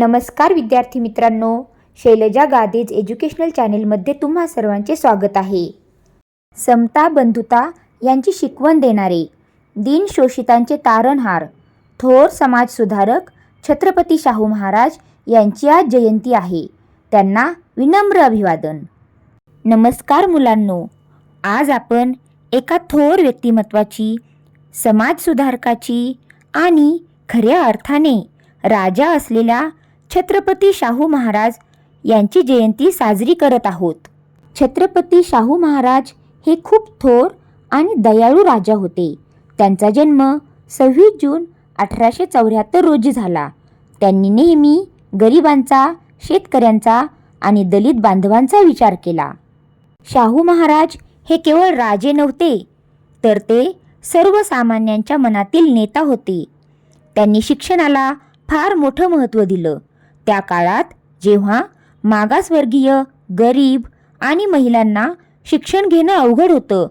नमस्कार विद्यार्थी मित्रांनो शैलजा गादेज एज्युकेशनल चॅनेलमध्ये तुम्हा सर्वांचे स्वागत आहे. समता बंधुता यांची शिकवण देणारे दिन शोषितांचे तारणहार थोर समाज सुधारक छत्रपती शाहू महाराज यांची आज जयंती आहे. त्यांना विनम्र अभिवादन. नमस्कार मुलांनो आज आपण एका थोर व्यक्तिमत्वाची समाजसुधारकाची आणि खऱ्या अर्थाने राजा असलेल्या छत्रपती शाहू महाराज यांची जयंती साजरी करत आहोत. छत्रपती शाहू महाराज हे खूप थोर आणि दयाळू राजा होते. त्यांचा जन्म सव्वीस जून अठराशे चौऱ्याहत्तर रोजी झाला. त्यांनी नेहमी गरिबांचा शेतकऱ्यांचा आणि दलित बांधवांचा विचार केला. शाहू महाराज हे केवळ राजे नव्हते तर ते सर्वसामान्यांच्या मनातील नेता होते. त्यांनी शिक्षणाला फार मोठं महत्त्व दिलं. त्या काळात जेव्हा मागासवर्गीय गरीब आणि महिलांना शिक्षण घेणं अवघड होतं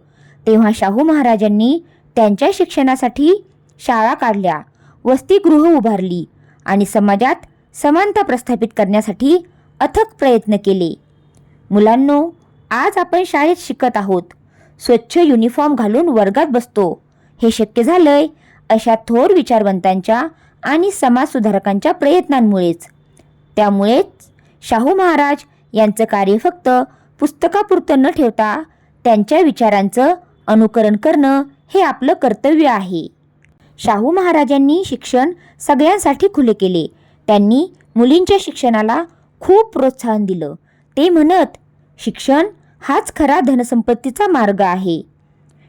तेव्हा शाहू महाराजांनी त्यांच्या शिक्षणासाठी शाळा काढल्या वसतिगृह उभारली आणि समाजात समानता प्रस्थापित करण्यासाठी अथक प्रयत्न केले. मुलांनो आज आपण शाळेत शिकत आहोत. स्वच्छ युनिफॉर्म घालून वर्गात बसतो. हे शक्य झालंय अशा थोर विचारवंतांच्या आणि समाजसुधारकांच्या प्रयत्नांमुळेच. त्यामुळेच शाहू महाराज यांचं कार्य फक्त पुस्तकापुरतं न ठेवता त्यांच्या विचारांचं अनुकरण करणं हे आपलं कर्तव्य आहे. शाहू महाराजांनी शिक्षण सगळ्यांसाठी खुले केले. त्यांनी मुलींच्या शिक्षणाला खूप प्रोत्साहन दिलं. ते म्हणत शिक्षण हाच खरा धनसंपत्तीचा मार्ग आहे.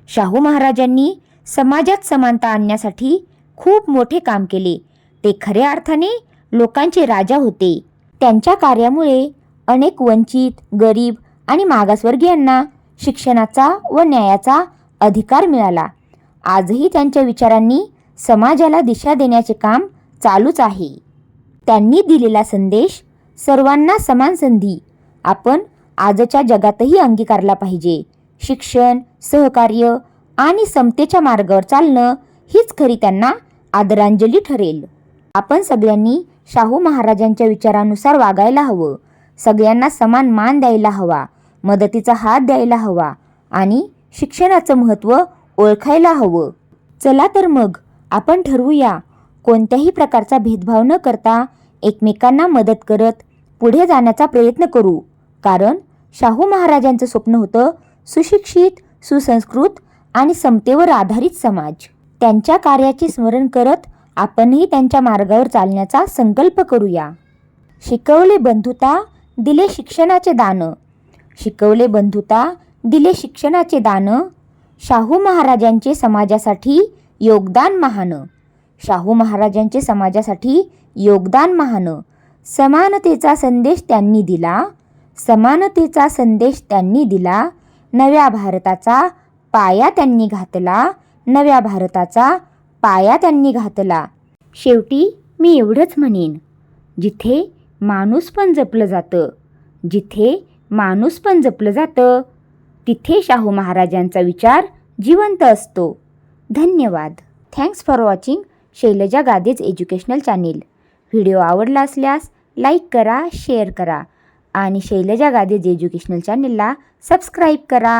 शाहू महाराजांनी समाजात समानता आणण्यासाठी खूप मोठे काम केले. ते खऱ्या अर्थाने लोकांचे राजा होते. त्यांच्या कार्यामुळे अनेक वंचित गरीब आणि मागासवर्गीयांना शिक्षणाचा व न्यायाचा अधिकार मिळाला. आजही त्यांच्या विचारांनी समाजाला दिशा देण्याचे काम चालूच आहे. त्यांनी दिलेला संदेश सर्वांना समान संधी आपण आजच्या जगातही अंगीकारला पाहिजे. शिक्षण सहकार्य आणि समतेच्या मार्गावर चालणं हीच खरी त्यांना आदरांजली ठरेल. आपण सगळ्यांनी शाहू महाराजांच्या विचारानुसार वागायला हवं. सगळ्यांना समान मान द्यायला हवा मदतीचा हात द्यायला हवा आणि शिक्षणाचं महत्त्व ओळखायला हवं. चला तर मग आपण ठरवूया. कोणत्याही प्रकारचा भेदभाव न करता एकमेकांना मदत करत पुढे जाण्याचा प्रयत्न करू. कारण शाहू महाराजांचं स्वप्न होतं सुशिक्षित सुसंस्कृत आणि समतेवर आधारित समाज. त्यांच्या कार्याचे स्मरण करत आपणही त्यांच्या मार्गावर चालण्याचा संकल्प करूया. शिकवले बंधुता दिले शिक्षणाचे दान. शिकवले बंधुता दिले शिक्षणाचे दान. शाहू महाराजांचे समाजासाठी योगदान महान. शाहू महाराजांचे समाजासाठी योगदान महान. समानतेचा संदेश त्यांनी दिला. समानतेचा संदेश त्यांनी दिला. नव्या भारताचा पाया त्यांनी घातला. नव्या भारताचा पाया त्यांनी घातला. शेवटी मी एवढंच म्हणेन जिथे माणूस पण जपलं जातं जिथे माणूस पण जपलं जातं तिथे शाहू महाराजांचा विचार जिवंत असतो. धन्यवाद. Thanks for watching Shailaja Gadej educational channel. Video आवडला असल्यास लाईक करा शेअर करा आणि शैलजा गादेज एज्युकेशनल चॅनेलला सबस्क्राईब करा.